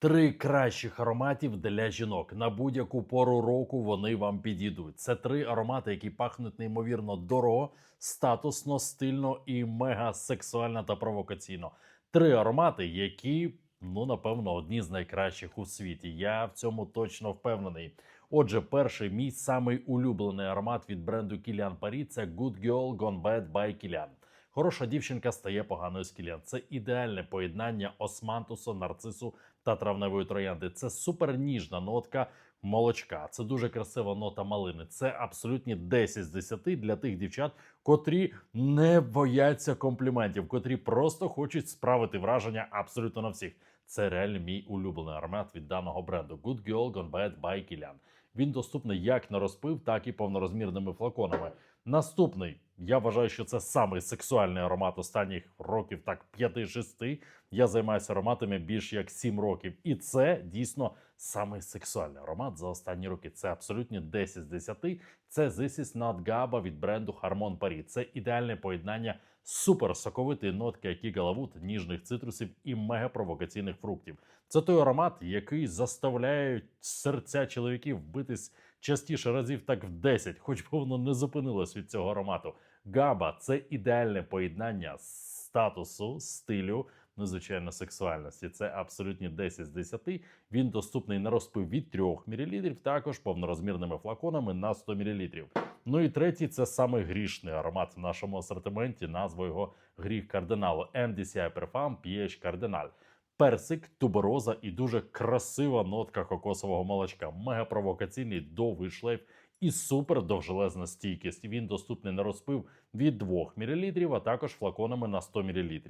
Три кращих ароматів для жінок на будь-яку пору року вони вам підійдуть. Це три аромати, які пахнуть неймовірно дорого, статусно, стильно і мега сексуально та провокаційно. Три аромати, які, ну напевно, одні з найкращих у світі. Я в цьому точно впевнений. Отже, перший мій самий улюблений аромат від бренду Kilian Paris – це Good Girl Gone Bad by Kilian. Хороша дівчинка стає поганою Kilian. Це ідеальне поєднання османтусу, нарцису та травневої троянди. Це суперніжна нотка молочка. Це дуже красива нота малини. Це абсолютні 10 з 10 для тих дівчат, котрі не бояться компліментів, котрі просто хочуть справити враження абсолютно на всіх. Це реально мій улюблений аромат від даного бренду Good Girl Gone Bad by Kilian. Він доступний як на розпив, так і повнорозмірними флаконами. Наступний, я вважаю, що це самий сексуальний аромат останніх років, так 5-6. Я займаюся ароматами більш як 7 років. І це дійсно самий сексуальний аромат за останні роки. Це абсолютно 10 з 10. Це This is not GABA від бренду Harmon Paris. Це ідеальне поєднання супер соковитої нотки, які галавут, ніжних цитрусів і мегапровокаційних фруктів. Це той аромат, який заставляє серця чоловіків битись частіше разів так в 10, хоч би воно не зупинилось від цього аромату. Габа це ідеальне поєднання статусу, стилю. Ну, звичайно, сексуальності. Це абсолютні 10 з 10. Він доступний на розпив від 3 мл, також повнорозмірними флаконами на 100 мл. Ну і третій це саме грішний аромат в нашому асортименті. Назва його гріх кардиналу MDCI Parfum PH Кардиналь. Персик, тубероза і дуже красива нотка кокосового молочка. Мегапровокаційний довгий шлейф і супер довжелезна стійкість. Він доступний на розпив від 2 мл, а також флаконами на 100 мл.